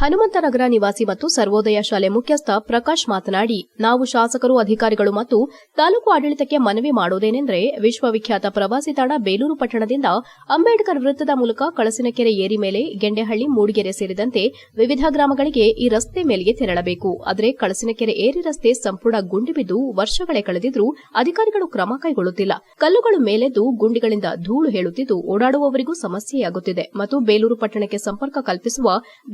ಹನುಮಂತನಗರ ನಿವಾಸಿ ಮತ್ತು ಸರ್ವೋದಯ ಶಾಲೆ ಮುಖ್ಯಸ್ಥ ಪ್ರಕಾಶ್ ಮಾತನಾಡಿ, ನಾವು ಶಾಸಕರು, ಅಧಿಕಾರಿಗಳು ಮತ್ತು ತಾಲೂಕು ಆಡಳಿತಕ್ಕೆ ಮನವಿ ಮಾಡುವುದೇನೆಂದರೆ ವಿಶ್ವವಿಖ್ಯಾತ ಪ್ರವಾಸಿ ತಾಣ ಬೇಲೂರು ಪಟ್ಟಣದಿಂದ ಅಂಬೇಡ್ಕರ್ ವೃತ್ತದ ಮೂಲಕ ಕಳಸಿನಕೆರೆ ಏರಿ ಮೇಲೆ ಗೆಂಡೆಹಳ್ಳಿ, ಮೂಡಿಗೆರೆ ಸೇರಿದಂತೆ ವಿವಿಧ ಗ್ರಾಮಗಳಿಗೆ ಈ ರಸ್ತೆ ಮೇಲೆ ತೆರಳಬೇಕು. ಆದರೆ ಕಳಸಿನಕೆರೆ ಏರಿ ರಸ್ತೆ ಸಂಪೂರ್ಣ ಗುಂಡಿ ಬಿದ್ದು ವರ್ಷಗಳೇ ಕಳೆದಿದ್ರೂ ಅಧಿಕಾರಿಗಳು ಕ್ರಮ ಕೈಗೊಳ್ಳುತ್ತಿಲ್ಲ. ಕಲ್ಲುಗಳು ಮೇಲೆದ್ದು ಗುಂಡಿಗಳಿಂದ ಧೂಳು ಹೇಳುತ್ತಿದ್ದು, ಓಡಾಡುವವರಿಗೂ ಸಮಸ್ಯೆಯಾಗುತ್ತಿದೆ. ಮತ್ತು ಬೇಲೂರು ಪಟ್ಟಣಕ್ಕೆ ಸಂಪರ್ಕ ಕಲ್ಪಿಸುವ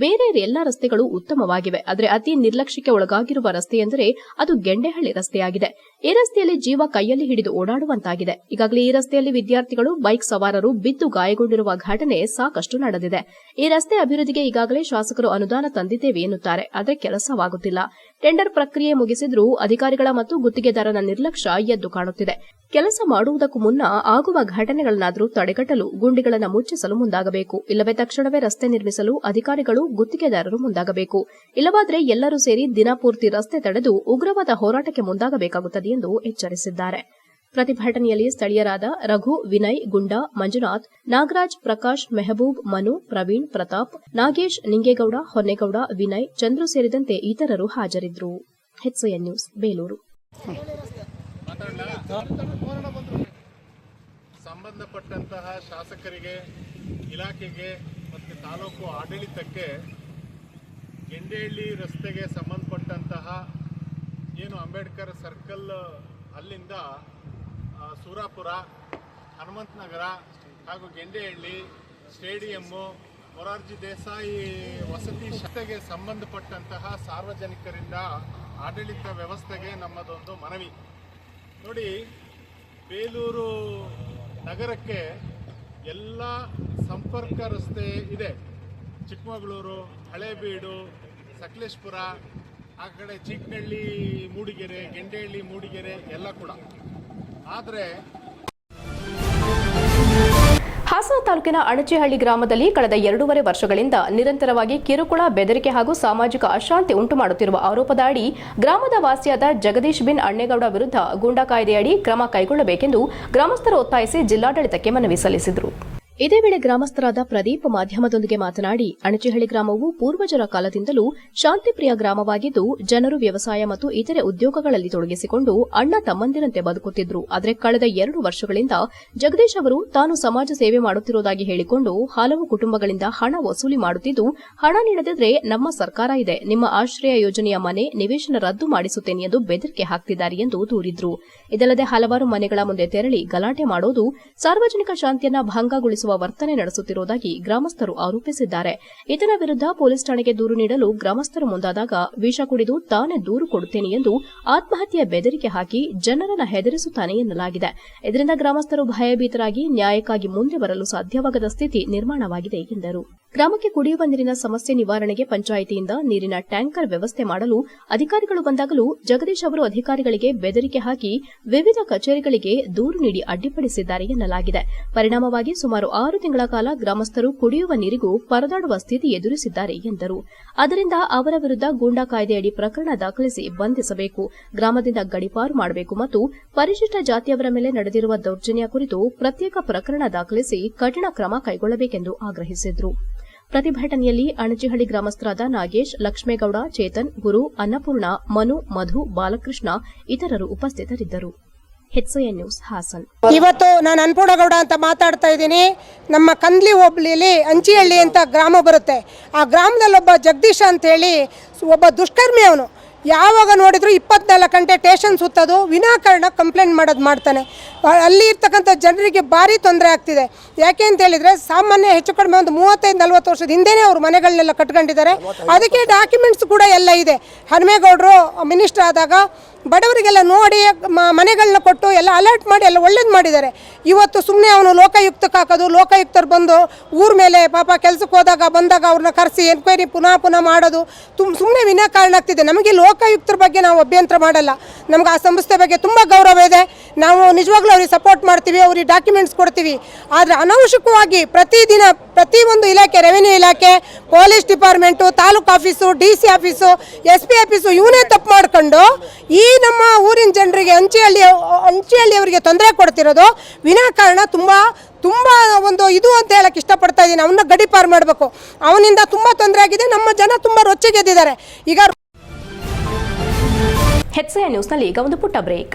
ಬೇರೆ ಎಲ್ಲಾ ರಸ್ತೆಗಳು ಉತ್ತಮವಾಗಿವೆ. ಆದರೆ ಅತಿ ನಿರ್ಲಕ್ಷ್ಯಕ್ಕೆ ಒಳಗಾಗಿರುವ ರಸ್ತೆ ಎಂದರೆ ಅದು ಗೆಂಡೆಹಳ್ಳಿ ರಸ್ತೆಯಾಗಿದೆ. ಈ ರಸ್ತೆಯಲ್ಲಿ ಜೀವ ಕೈಯಲ್ಲಿ ಹಿಡಿದು ಓಡಾಡುವಂತಾಗಿದೆ. ಈಗಾಗಲೇ ಈ ರಸ್ತೆಯಲ್ಲಿ ವಿದ್ಯಾರ್ಥಿಗಳು, ಬೈಕ್ ಸವಾರರು ಬಿದ್ದು ಗಾಯಗೊಂಡಿರುವ ಘಟನೆ ಸಾಕಷ್ಟು ನಡೆದಿದೆ. ಈ ರಸ್ತೆ ಅಭಿವೃದ್ಧಿಗೆ ಈಗಾಗಲೇ ಶಾಸಕರು ಅನುದಾನ ತಂದಿದ್ದೇವೆ ಎನ್ನುತ್ತಾರೆ. ಆದರೆ ಕೆಲಸವಾಗುತ್ತಿಲ್ಲ. ಟೆಂಡರ್ ಪ್ರಕ್ರಿಯೆ ಮುಗಿಸಿದ್ರೂ ಅಧಿಕಾರಿಗಳ ಮತ್ತು ಗುತ್ತಿಗೆದಾರನ ನಿರ್ಲಕ್ಷ್ಯ ಎದ್ದು ಕಾಣುತ್ತಿದೆ. ಕೆಲಸ ಮಾಡುವುದಕ್ಕೂ ಮುನ್ನ ಆಗುವ ಘಟನೆಗಳನ್ನಾದರೂ ತಡೆಗಟ್ಟಲು ಗುಂಡಿಗಳನ್ನು ಮುಚ್ಚಿಸಲು ಮುಂದಾಗಬೇಕು. ಇಲ್ಲವೇ ತಕ್ಷಣವೇ ರಸ್ತೆ ನಿರ್ಮಿಸಲು ಅಧಿಕಾರಿಗಳು, ಗುತ್ತಿಗೆದಾರರು ಮುಂದಾಗಬೇಕು. ಇಲ್ಲವಾದರೆ ಎಲ್ಲರೂ ಸೇರಿ ದಿನಪೂರ್ತಿ ರಸ್ತೆ ತಡೆದು ಉಗ್ರವಾದ ಹೋರಾಟಕ್ಕೆ ಮುಂದಾಗಬೇಕಾಗುತ್ತದೆ ಎಂದು ಎಚ್ಚರಿಸಿದ್ದಾರೆ. ಪ್ರತಿಭಟನೆಯಲ್ಲಿ ಸ್ಥಳೀಯರಾದ ರಘು, ವಿನಯ್, ಗುಂಡಾ, ಮಂಜುನಾಥ್, ನಾಗರಾಜ್, ಪ್ರಕಾಶ್, ಮೆಹಬೂಬ್, ಮನು, ಪ್ರವೀಣ್, ಪ್ರತಾಪ್, ನಾಗೇಶ್, ನಿಂಗೇಗೌಡ, ಹೊನ್ನೇಗೌಡ, ವಿನಯ್, ಚಂದ್ರು ಸೇರಿದಂತೆ ಇತರರು ಹಾಜರಿದ್ದರು. ನ್ಯೂಸ್, ಬೇಲೂರು. ಸಂಬಂಧಪಟ್ಟಂತಹ ಶಾಸಕರಿಗೆ, ಇಲಾಖೆಗೆ ಮತ್ತು ತಾಲೂಕು ಆಡಳಿತಕ್ಕೆ ಗೆಂಡೇಹಳ್ಳಿ ರಸ್ತೆಗೆ ಸಂಬಂಧಪಟ್ಟಂತಹ ಏನು ಅಂಬೇಡ್ಕರ್ ಸರ್ಕಲ್ ಅಲ್ಲಿಂದ ಸೂರಾಪುರ ಹನುಮಂತ ನಗರ ಹಾಗೂ ಗೆಂಡೇಹಳ್ಳಿ ಸ್ಟೇಡಿಯಮ್ಮು ಮೊರಾರ್ಜಿ ದೇಸಾಯಿ ವಸತಿ ಶಾಲೆಗೆ ಸಂಬಂಧಪಟ್ಟಂತಹ ಸಾರ್ವಜನಿಕರಿಂದ ಆಡಳಿತ ವ್ಯವಸ್ಥೆಗೆ ನಮ್ಮದೊಂದು ಮನವಿ. ನೋಡಿ, ಬೇಲೂರು ನಗರಕ್ಕೆ ಎಲ್ಲ ಸಂಪರ್ಕ ರಸ್ತೆ ಇದೆ. ಚಿಕ್ಕಮಗಳೂರು ಹಳೇಬೀಡು, ಸಕಲೇಶ್ಪುರ, ಆ ಕಡೆ ಚಿಕ್ಕನಹಳ್ಳಿ, ಮೂಡಿಗೆರೆ, ಗೆಂಡೆಹಳ್ಳಿ, ಮೂಡಿಗೆರೆ ಎಲ್ಲ ಕೂಡ. ಆದರೆ ಹಾಸನ ತಾಲೂಕಿನ ಅಣಚಿಹಳ್ಳಿ ಗ್ರಾಮದಲ್ಲಿ ಕಳೆದ ಎರಡೂವರೆ ವರ್ಷಗಳಿಂದ ನಿರಂತರವಾಗಿ ಕಿರುಕುಳ, ಬೆದರಿಕೆ ಹಾಗೂ ಸಾಮಾಜಿಕ ಅಶಾಂತಿ ಉಂಟು ಮಾಡುತ್ತಿರುವ ಆರೋಪದ ಅಡಿ ಗ್ರಾಮದ ವಾಸಿಯಾದ ಜಗದೀಶ್ ಬಿನ್ ಅಣ್ಣೇಗೌಡ ವಿರುದ್ಧ ಗೂಂಡಾ ಕಾಯ್ದೆಯಡಿ ಕ್ರಮ ಕೈಗೊಳ್ಳಬೇಕೆಂದು ಗ್ರಾಮಸ್ಥರು ಒತ್ತಾಯಿಸಿ ಜಿಲ್ಲಾಡಳಿತಕ್ಕೆ ಮನವಿ ಸಲ್ಲಿಸಿದರು. ಇದೇ ವೇಳೆ ಗ್ರಾಮಸ್ಥರಾದ ಪ್ರದೀಪ್ ಮಾಧ್ಯಮದೊಂದಿಗೆ ಮಾತನಾಡಿ, ಅಣಚಿಹಳ್ಳಿ ಗ್ರಾಮವು ಪೂರ್ವಜರ ಕಾಲದಿಂದಲೂ ಶಾಂತಿಪ್ರಿಯ ಗ್ರಾಮವಾಗಿದ್ದು, ಜನರು ವ್ಯವಸಾಯ ಮತ್ತು ಇತರೆ ಉದ್ಯೋಗಗಳಲ್ಲಿ ತೊಡಗಿಸಿಕೊಂಡು ಅಣ್ಣ ತಮ್ಮಂದಿರಂತೆ ಬದುಕುತ್ತಿದ್ರು. ಆದರೆ ಕಳೆದ ಎರಡು ವರ್ಷಗಳಿಂದ ಜಗದೀಶ್ ಅವರು ತಾನು ಸಮಾಜ ಸೇವೆ ಮಾಡುತ್ತಿರುವುದಾಗಿ ಹೇಳಿಕೊಂಡು ಹಲವು ಕುಟುಂಬಗಳಿಂದ ಹಣ ವಸೂಲಿ ಮಾಡುತ್ತಿದ್ದು, ಹಣ ನೀಡದಿದ್ರೆ ನಮ್ಮ ಸರ್ಕಾರ ಇದೆ, ನಿಮ್ಮ ಆಶ್ರಯ ಯೋಜನೆಯ ಮನೆ ನಿವೇಶನ ರದ್ದು ಮಾಡಿಸುತ್ತೇನೆ ಎಂದು ಬೆದರಿಕೆ ಹಾಕ್ತಿದ್ದಾರೆ ಎಂದು ದೂರಿದ್ರು. ಇದಲ್ಲದೆ ಹಲವಾರು ಮನೆಗಳ ಮುಂದೆ ತೆರಳಿ ಗಲಾಟೆ ಮಾಡೋದು ಸಾರ್ವಜನಿಕ ಶಾಂತಿಯನ್ನ ಭಂಗಗೊಳಿಸುವ ವರ್ತನೆ ನಡೆಸುತ್ತಿರುವುದಾಗಿ ಗ್ರಾಮಸ್ಥರು ಆರೋಪಿಸಿದ್ದಾರೆ. ಇದರ ವಿರುದ್ಧ ಪೊಲೀಸ್ ಠಾಣೆಗೆ ದೂರು ನೀಡಲು ಗ್ರಾಮಸ್ಥರು ಮುಂದಾದಾಗ ವಿಷ ಕುಡಿದು ತಾನೇ ದೂರು ಕೊಡುತ್ತೇನೆ ಎಂದು ಆತ್ಮಹತ್ಯೆ ಬೆದರಿಕೆ ಹಾಕಿ ಜನರನ್ನು ಹೆದರಿಸುತ್ತಾನೆ ಎನ್ನಲಾಗಿದೆ. ಇದರಿಂದ ಗ್ರಾಮಸ್ಥರು ಭಯಭೀತರಾಗಿ ನ್ಯಾಯಕ್ಕಾಗಿ ಮುಂದೆ ಬರಲು ಸಾಧ್ಯವಾಗದ ಸ್ಥಿತಿ ನಿರ್ಮಾಣವಾಗಿದೆ ಎಂದರು. ಗ್ರಾಮಕ್ಕೆ ಕುಡಿಯುವ ನೀರಿನ ಸಮಸ್ಯೆ ನಿವಾರಣೆಗೆ ಪಂಚಾಯಿತಿಯಿಂದ ನೀರಿನ ಟ್ಯಾಂಕರ್ ವ್ಯವಸ್ಥೆ ಮಾಡಲು ಅಧಿಕಾರಿಗಳು ಬಂದಾಗಲೂ ಜಗದೀಶ್ ಅವರು ಅಧಿಕಾರಿಗಳಿಗೆ ಬೆದರಿಕೆ ಹಾಕಿ ವಿವಿಧ ಕಚೇರಿಗಳಿಗೆ ದೂರು ನೀಡಿ ಅಡ್ಡಿಪಡಿಸಿದ್ದಾರೆ ಎನ್ನಲಾಗಿದೆ. ಪರಿಣಾಮವಾಗಿ ಸುಮಾರು ಆರು ತಿಂಗಳ ಕಾಲ ಗ್ರಾಮಸ್ಥರು ಕುಡಿಯುವ ನೀರಿಗೂ ಪರದಾಡುವ ಸ್ಥಿತಿ ಎದುರಿಸಿದ್ದಾರೆ ಎಂದರು. ಅದರಿಂದ ಅವರ ವಿರುದ್ಧ ಗೂಂಡಾ ಕಾಯ್ದೆಯಡಿ ಪ್ರಕರಣ ದಾಖಲಿಸಿ ಬಂಧಿಸಬೇಕು, ಗ್ರಾಮದಿಂದ ಗಡಿಪಾರು ಮಾಡಬೇಕು ಮತ್ತು ಪರಿಶಿಷ್ಟ ಜಾತಿಯವರ ಮೇಲೆ ನಡೆದಿರುವ ದೌರ್ಜನ್ಯ ಕುರಿತು ಪ್ರತ್ಯೇಕ ಪ್ರಕರಣ ದಾಖಲಿಸಿ ಕಠಿಣ ಕ್ರಮ ಕೈಗೊಳ್ಳಬೇಕೆಂದು ಆಗ್ರಹಿಸಿದರು. ಪ್ರತಿಭಟನೆಯಲ್ಲಿ ಅಣಜಿಹಳ್ಳಿ ಗ್ರಾಮಸ್ಥರಾದ ನಾಗೇಶ್, ಲಕ್ಷ್ಮೇಗೌಡ, ಚೇತನ್, ಗುರು, ಅನ್ನಪೂರ್ಣ, ಮನು, ಮಧು, ಬಾಲಕೃಷ್ಣ ಇತರರು ಉಪಸ್ಥಿತರಿದ್ದರು. ನ್ಯೂಸ್, ಹಾಸನ್. ಇವತ್ತು ನಾನು ಅನ್ಪೂರ್ಣಗೌಡ ಅಂತ ಮಾತಾಡ್ತಾ ಇದ್ದೀನಿ. ನಮ್ಮ ಕಂದ್ಲಿ ಹೋಬಳಿಯಲ್ಲಿ ಅಂಚಿಹಳ್ಳಿ ಅಂತ ಗ್ರಾಮ ಬರುತ್ತೆ. ಆ ಗ್ರಾಮದಲ್ಲಿ ಒಬ್ಬ ಜಗದೀಶ ಅಂತೇಳಿ ಒಬ್ಬ ದುಷ್ಕರ್ಮಿ ಅವನು. ಯಾವಾಗ ನೋಡಿದ್ರು ಇಪ್ಪತ್ನಾಲ್ಕು ಗಂಟೆ ಟೇಷನ್ ಸುತ್ತೋದು, ವಿನಾಕಾರಣ ಕಂಪ್ಲೇಂಟ್ ಮಾಡೋದು ಮಾಡ್ತಾನೆ. ಅಲ್ಲಿ ಇರ್ತಕ್ಕಂಥ ಜನರಿಗೆ ಭಾರಿ ತೊಂದರೆ ಆಗ್ತಿದೆ. ಯಾಕೆ ಅಂತ ಹೇಳಿದ್ರೆ, ಸಾಮಾನ್ಯ ಹೆಚ್ಚು ಕಡಿಮೆ ಒಂದು ಮೂವತ್ತೈದು ನಲ್ವತ್ತು ವರ್ಷದ ಹಿಂದೆನೇ ಅವರು ಮನೆಗಳನ್ನೆಲ್ಲ ಕಟ್ಕೊಂಡಿದ್ದಾರೆ. ಅದಕ್ಕೆ ಡಾಕ್ಯುಮೆಂಟ್ಸ್ ಕೂಡ ಎಲ್ಲ ಇದೆ. ಹನುಮೇಗೌಡರು ಮಿನಿಸ್ಟರ್ ಆದಾಗ ಬಡವರಿಗೆಲ್ಲ ನೋಡಿ ಮನೆಗಳನ್ನ ಕೊಟ್ಟು ಎಲ್ಲ ಅಲರ್ಟ್ ಮಾಡಿ, ಎಲ್ಲ ಒಳ್ಳೇದು ಮಾಡಿದ್ದಾರೆ. ಇವತ್ತು ಸುಮ್ಮನೆ ಅವನು ಲೋಕಾಯುಕ್ತಕ್ಕೆ ಹಾಕೋದು, ಲೋಕಾಯುಕ್ತರು ಬಂದು ಊರ ಮೇಲೆ ಪಾಪ ಕೆಲಸಕ್ಕೆ ಹೋದಾಗ, ಬಂದಾಗ ಅವ್ರನ್ನ ಕರೆಸಿ ಎನ್ಕ್ವೈರಿ ಪುನಃ ಪುನಃ ಮಾಡೋದು ತುಂಬ ಸುಮ್ಮನೆ ವಿನಾಕಾರಣ ಆಗ್ತಿದೆ. ನಮಗೆ ಲೋಕಾಯುಕ್ತರ ಬಗ್ಗೆ ನಾವು ಅಭ್ಯಂತರ ಮಾಡಲ್ಲ. ನಮ್ಗೆ ಆ ಸಂಸ್ಥೆ ಬಗ್ಗೆ ತುಂಬ ಗೌರವ ಇದೆ. ನಾವು ನಿಜವಾಗ್ಲೂ ಅವ್ರಿಗೆ ಸಪೋರ್ಟ್ ಮಾಡ್ತೀವಿ, ಅವ್ರಿಗೆ ಡಾಕ್ಯುಮೆಂಟ್ಸ್ ಕೊಡ್ತೀವಿ. ಆದರೆ ಅನವಶ್ಯಕವಾಗಿ ಪ್ರತಿದಿನ ಪ್ರತಿಯೊಂದು ಇಲಾಖೆ ರೆವೆನ್ಯೂ ಇಲಾಖೆ police department taluk office D C office S P office ಇವನೇ ತಪ್ಪು ಮಾಡ್ಕೊಂಡು ಈ ನಮ್ಮ ಊರಿನ ಜನರಿಗೆ ಅಂಚಿಹಳ್ಳಿ ಅವರಿಗೆ ತೊಂದರೆ ಕೊಡ್ತಿರೋದು ವಿನಾಕಾರಣ ತುಂಬ ತುಂಬ ಒಂದು ಇದು ಅಂತ ಹೇಳಕ್ಕೆ ಇಷ್ಟಪಡ್ತಾ ಇದ್ದೀನಿ. ಅವನ್ನ ಗಡಿಪಾರು ಮಾಡಬೇಕು. ಅವನಿಂದ ತುಂಬ ತೊಂದರೆ ಆಗಿದೆ, ನಮ್ಮ ಜನ ತುಂಬ ರೊಚ್ಚಿಗೆದ್ದಿದ್ದಾರೆ. ಈಗ ಹೆಚ್ಸೆ ನ್ಯೂಸ್ನಲ್ಲಿ ಈಗ ಒಂದು ಪುಟ್ಟ ಬ್ರೇಕ್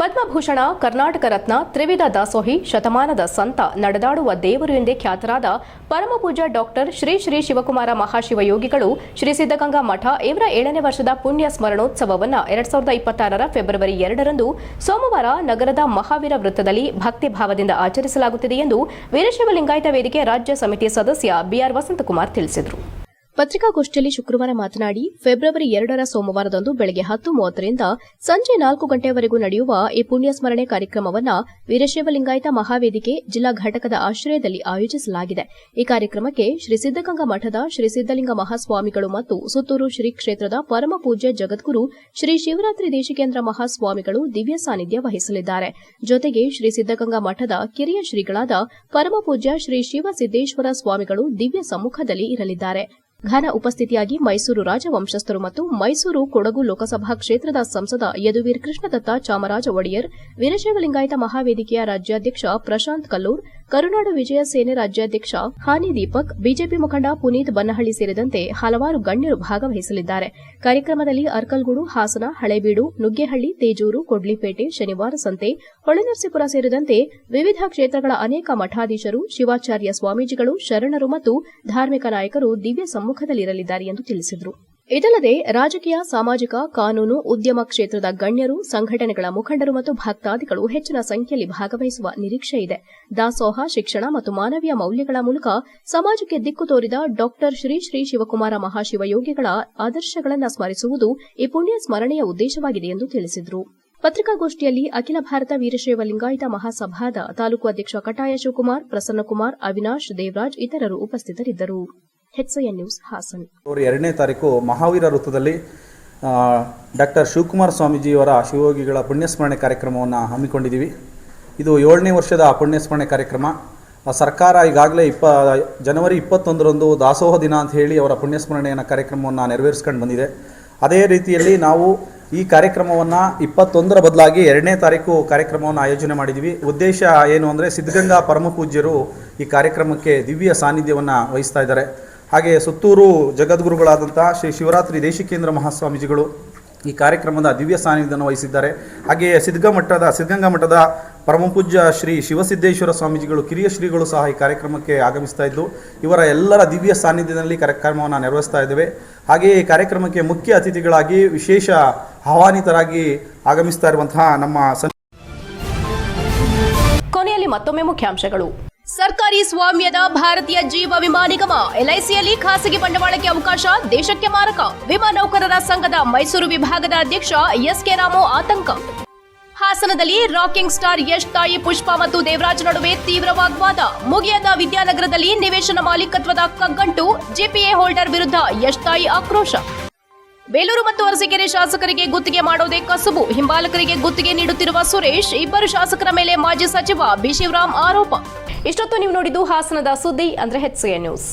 ಪದ್ಮಭೂಷಣ, ಕರ್ನಾಟಕ ರತ್ನ, ತ್ರಿವಿಧ ದಾಸೋಹಿ, ಶತಮಾನದ ಸಂತ, ನಡೆದಾಡುವ ದೇವರು ಎಂದೇ ಖ್ಯಾತರಾದ ಪರಮಪೂಜಾ ಡಾಕ್ಟರ್ ಶ್ರೀ ಶ್ರೀ ಶಿವಕುಮಾರ ಮಹಾಶಿವಯೋಗಿಗಳು ಶ್ರೀ ಸಿದ್ದಗಂಗಾ ಮಠ ಇವರ ಏಳನೇ ವರ್ಷದ ಪುಣ್ಯ ಸ್ಮರಣೋತ್ಸವವನ್ನು ಎರಡ್ ಸಾವಿರದ ಇಪ್ಪತ್ತಾರರ ಫೆಬ್ರವರಿ ಎರಡರಂದು ಸೋಮವಾರ ನಗರದ ಮಹಾವೀರ ವೃತ್ತದಲ್ಲಿ ಭಕ್ತಿ ಭಾವದಿಂದ ಆಚರಿಸಲಾಗುತ್ತಿದೆ ಎಂದು ವೀರಶೈವ ಲಿಂಗಾಯತ ವೇದಿಕೆ ರಾಜ್ಯ ಸಮಿತಿ ಸದಸ್ಯ ಬಿಆರ್ ವಸಂತಕುಮಾರ್ ತಿಳಿಸಿದರು. ಪತ್ರಿಕಾಗೋಷ್ಠಿಯಲ್ಲಿ ಶುಕ್ರವಾರ ಮಾತನಾಡಿ, ಫೆಬ್ರವರಿ ಎರಡರ ಸೋಮವಾರದಂದು ಬೆಳಗ್ಗೆ ಹತ್ತು ಮೂವತ್ತರಿಂದ ಸಂಜೆ ನಾಲ್ಕು ಗಂಟೆಯವರೆಗೂ ನಡೆಯುವ ಈ ಪುಣ್ಯ ಸ್ಮರಣೆ ಕಾರ್ಯಕ್ರಮವನ್ನು ವೀರಶೈವಲಿಂಗಾಯತ ಮಹಾವೇದಿಕೆ ಜಿಲ್ಲಾ ಘಟಕದ ಆಶ್ರಯದಲ್ಲಿ ಆಯೋಜಿಸಲಾಗಿದೆ. ಈ ಕಾರ್ಯಕ್ರಮಕ್ಕೆ ಶ್ರೀ ಸಿದ್ದಗಂಗಾ ಮಠದ ಶ್ರೀ ಸಿದ್ದಲಿಂಗ ಮಹಾಸ್ವಾಮಿಗಳು ಮತ್ತು ಸುತ್ತೂರು ಶ್ರೀ ಕ್ಷೇತ್ರದ ಪರಮ ಪೂಜ್ಯ ಜಗದ್ಗುರು ಶ್ರೀ ಶಿವರಾತ್ರಿ ದೇಶಿಕೇಂದ್ರ ಮಹಾಸ್ವಾಮಿಗಳು ದಿವ್ಯ ಸಾನ್ನಿಧ್ಯ ವಹಿಸಲಿದ್ದಾರೆ. ಜೊತೆಗೆ ಶ್ರೀ ಸಿದ್ದಗಂಗಾ ಮಠದ ಕಿರಿಯ ಶ್ರೀಗಳಾದ ಪರಮ ಪೂಜ್ಯ ಶ್ರೀ ಶಿವಸಿದ್ದೇಶ್ವರ ಸ್ವಾಮಿಗಳು ದಿವ್ಯ ಸಮ್ಮುಖದಲ್ಲಿ ಇರಲಿದ್ದಾರೆ. ಘನ ಉಪಸ್ಥಿತಿಯಾಗಿ ಮೈಸೂರು ರಾಜವಂಶಸ್ಥರು ಮತ್ತು ಮೈಸೂರು ಕೊಡಗು ಲೋಕಸಭಾ ಕ್ಷೇತ್ರದ ಸಂಸದ ಯದುವೀರ್ ಕೃಷ್ಣದತ್ತ ಚಾಮರಾಜ ಒಡೆಯರ್ ವೀರಶೈವ ಲಿಂಗಾಯತ ಮಹಾವೇದಿಕೆಯ ರಾಜ್ಯಾಧ್ಯಕ್ಷ ಪ್ರಶಾಂತ್ ಕಲ್ಲೂರ್ ಕರುನಾಡು ವಿಜಯ ಸೇನೆ ರಾಜ್ಯಾಧ್ಯಕ್ಷ ಹಾನಿ ದೀಪಕ್, ಬಿಜೆಪಿ ಮುಖಂಡ ಪುನೀತ್ ಬನ್ನಹಳ್ಳಿ ಸೇರಿದಂತೆ ಹಲವಾರು ಗಣ್ಯರು ಭಾಗವಹಿಸಲಿದ್ದಾರೆ. ಕಾರ್ಯಕ್ರಮದಲ್ಲಿ ಅರ್ಕಲ್ಗೂಡು, ಹಾಸನ, ಹಳೇಬೀಡು, ನುಗ್ಗೇಹಳ್ಳಿ, ತೇಜೂರು, ಕೊಡ್ಲಿಪೇಟೆ, ಶನಿವಾರ ಸಂತೆ, ಹೊಳೆನರಸೀಪುರ ಸೇರಿದಂತೆ ವಿವಿಧ ಕ್ಷೇತ್ರಗಳ ಅನೇಕ ಮಠಾಧೀಶರು, ಶಿವಾಚಾರ್ಯ ಸ್ವಾಮೀಜಿಗಳು, ಶರಣರು ಮತ್ತು ಧಾರ್ಮಿಕ ನಾಯಕರು ದಿವ್ಯ ಸಮ್ಮುಖದಲ್ಲಿರಲಿದ್ದಾರೆ ಎಂದು ತಿಳಿಸಿದರು. ಇದಲ್ಲದೆ ರಾಜಕೀಯ, ಸಾಮಾಜಿಕ, ಕಾನೂನು, ಉದ್ಯಮ ಕ್ಷೇತ್ರದ ಗಣ್ಯರು, ಸಂಘಟನೆಗಳ ಮುಖಂಡರು ಮತ್ತು ಭಕ್ತಾದಿಗಳು ಹೆಚ್ಚಿನ ಸಂಖ್ಯೆಯಲ್ಲಿ ಭಾಗವಹಿಸುವ ನಿರೀಕ್ಷೆ ಇದೆ. ದಾಸೋಹ, ಶಿಕ್ಷಣ ಮತ್ತು ಮಾನವೀಯ ಮೌಲ್ಯಗಳ ಮೂಲಕ ಸಮಾಜಕ್ಕೆ ದಿಕ್ಕು ತೋರಿದ ಡಾಕ್ಟರ್ ಶ್ರೀ ಶ್ರೀ ಶಿವಕುಮಾರ ಮಹಾಶಿವಯೋಗಿಗಳ ಆದರ್ಶಗಳನ್ನು ಸ್ಮರಿಸುವುದು ಈ ಪುಣ್ಯ ಸ್ಮರಣೆಯ ಉದ್ದೇಶವಾಗಿದೆ ಎಂದು ತಿಳಿಸಿದರು. ಪತ್ರಿಕಾಗೋಷ್ಠಿಯಲ್ಲಿ ಅಖಿಲ ಭಾರತ ವೀರಶೈವ ಲಿಂಗಾಯತ ಮಹಾಸಭಾದ ತಾಲೂಕು ಅಧ್ಯಕ್ಷ ಕಟಾಯ ಶಿವಕುಮಾರ್, ಪ್ರಸನ್ನಕುಮಾರ್, ಅವಿನಾಶ್ ದೇವರಾಜ್ ಇತರರು ಉಪಸ್ಥಿತರಿದ್ದರು. HIN news Hassan. ಎರಡನೇ ತಾರೀಕು ಮಹಾವೀರ ವೃತ್ತದಲ್ಲಿ ಡಾಕ್ಟರ್ ಶಿವಕುಮಾರ ಸ್ವಾಮೀಜಿಯವರ ಶಿವಯೋಗಿಗಳ ಪುಣ್ಯಸ್ಮರಣೆ ಕಾರ್ಯಕ್ರಮವನ್ನು ಹಮ್ಮಿಕೊಂಡಿದ್ದೀವಿ. ಇದು ಏಳನೇ ವರ್ಷದ ಪುಣ್ಯಸ್ಮರಣೆ ಕಾರ್ಯಕ್ರಮ. ಸರ್ಕಾರ ಈಗಾಗಲೇ ಇಪ್ಪ, ಜನವರಿ ಇಪ್ಪತ್ತೊಂದರಂದು ದಾಸೋಹ ದಿನ ಅಂತ ಹೇಳಿ ಅವರ ಪುಣ್ಯಸ್ಮರಣೆಯನ್ನು ಕಾರ್ಯಕ್ರಮವನ್ನು ನೆರವೇರಿಸ್ಕೊಂಡು ಬಂದಿದೆ. ಅದೇ ರೀತಿಯಲ್ಲಿ ನಾವು ಈ ಕಾರ್ಯಕ್ರಮವನ್ನು ಇಪ್ಪತ್ತೊಂದರ ಬದಲಾಗಿ ಎರಡನೇ ತಾರೀಕು ಕಾರ್ಯಕ್ರಮವನ್ನು ಆಯೋಜನೆ ಮಾಡಿದ್ದೀವಿ. ಉದ್ದೇಶ ಏನು ಅಂದರೆ ಸಿದ್ಧಗಂಗಾ ಪರಮಪೂಜ್ಯರು ಈ ಕಾರ್ಯಕ್ರಮಕ್ಕೆ ದಿವ್ಯ ಸಾನ್ನಿಧ್ಯವನ್ನು ವಹಿಸ್ತಾ ಇದ್ದಾರೆ. ಹಾಗೆ ಸುತ್ತೂರು ಜಗದ್ಗುರುಗಳಾದಂಥ ಶ್ರೀ ಶಿವರಾತ್ರಿ ದೇಶಿಕೇಂದ್ರ ಮಹಾಸ್ವಾಮೀಜಿಗಳು ಈ ಕಾರ್ಯಕ್ರಮದ ದಿವ್ಯ ಸಾನ್ನಿಧ್ಯವನ್ನು ವಹಿಸಿದ್ದಾರೆ. ಹಾಗೆಯೇ ಸಿದ್ಧಗಂಗಾ ಮಠದ ಸಿದ್ಧಗಂಗಾ ಮಠದ ಪರಮಪೂಜ್ಯ ಶ್ರೀ ಶಿವಸಿದ್ದೇಶ್ವರ ಸ್ವಾಮೀಜಿಗಳು, ಕಿರಿಯ ಶ್ರೀಗಳು ಸಹ ಈ ಕಾರ್ಯಕ್ರಮಕ್ಕೆ ಆಗಮಿಸ್ತಾ ಇದ್ದು, ಇವರ ಎಲ್ಲರ ದಿವ್ಯ ಸಾನ್ನಿಧ್ಯದಲ್ಲಿ ಕಾರ್ಯಕ್ರಮವನ್ನು ನಿರ್ವಹಿಸ್ತಾ ಇದ್ದೇವೆ. ಹಾಗೆಯೇ ಈ ಕಾರ್ಯಕ್ರಮಕ್ಕೆ ಮುಖ್ಯ ಅತಿಥಿಗಳಾಗಿ ವಿಶೇಷ ಆಹ್ವಾನಿತರಾಗಿ ಆಗಮಿಸ್ತಾ ಇರುವಂತಹ ನಮ್ಮ ಕೊನೆಯಲ್ಲಿ ಮತ್ತೊಮ್ಮೆ ಮುಖ್ಯಾಂಶಗಳು. ಸರ್ಕಾರಿ ಸ್ವಾಮ್ಯದ ಭಾರತೀಯ ಜೀವ ವಿಮಾ ನಿಗಮ, ಎಲ್ಐಸಿಯಲ್ಲಿ ಖಾಸಗಿ ಬಂಡವಾಳಕ್ಕೆ ಅವಕಾಶ, ದೇಶಕ್ಕೆ ಮಾರಕ. ವಿಮಾ ನೌಕರರ ಸಂಘದ ಮೈಸೂರು ವಿಭಾಗದ ಅಧ್ಯಕ್ಷ ಎಸ್ಕೆ ರಾಮು ಆತಂಕ. ಹಾಸನದಲ್ಲಿ ರಾಕಿಂಗ್ ಸ್ಟಾರ್ ಯಶ್ ತಾಯಿ ಪುಷ್ಪ ಮತ್ತು ದೇವರಾಜ್ ನಡುವೆ ತೀವ್ರ ವಾಗ್ವಾದ. ಮುಗಿಯದ ವಿದ್ಯಾನಗರದಲ್ಲಿ ನಿವೇಶನ ಮಾಲೀಕತ್ವದ ಕಗ್ಗಂಟು, ಜಿಪಿಎ ಹೋಲ್ಡರ್ ವಿರುದ್ಧ ಯಶ್ ತಾಯಿ ಆಕ್ರೋಶ. ಬೇಲೂರು ಮತ್ತು ಅರಸೀಕೆರೆ ಶಾಸಕರಿಗೆ ಗುತ್ತಿಗೆ ಮಾಡೋದೇ ಕಸುಬು. ಹಿಂಬಾಲಕರಿಗೆ ಗುತ್ತಿಗೆ ನೀಡುತ್ತಿರುವ ಸುರೇಶ್, ಇಬ್ಬರು ಶಾಸಕರ ಮೇಲೆ ಮಾಜಿ ಸಚಿವ ಬಿ ಶಿವರಾಮ್ ಆರೋಪ. ಇಷ್ಟೊತ್ತು ನೀವು ನೋಡಿದ್ದು ಹಾಸನದ ಸುದ್ದಿ, ಅಂದ್ರೆ ಹೆಚ್ಸಿಎ ನ್ಯೂಸ್.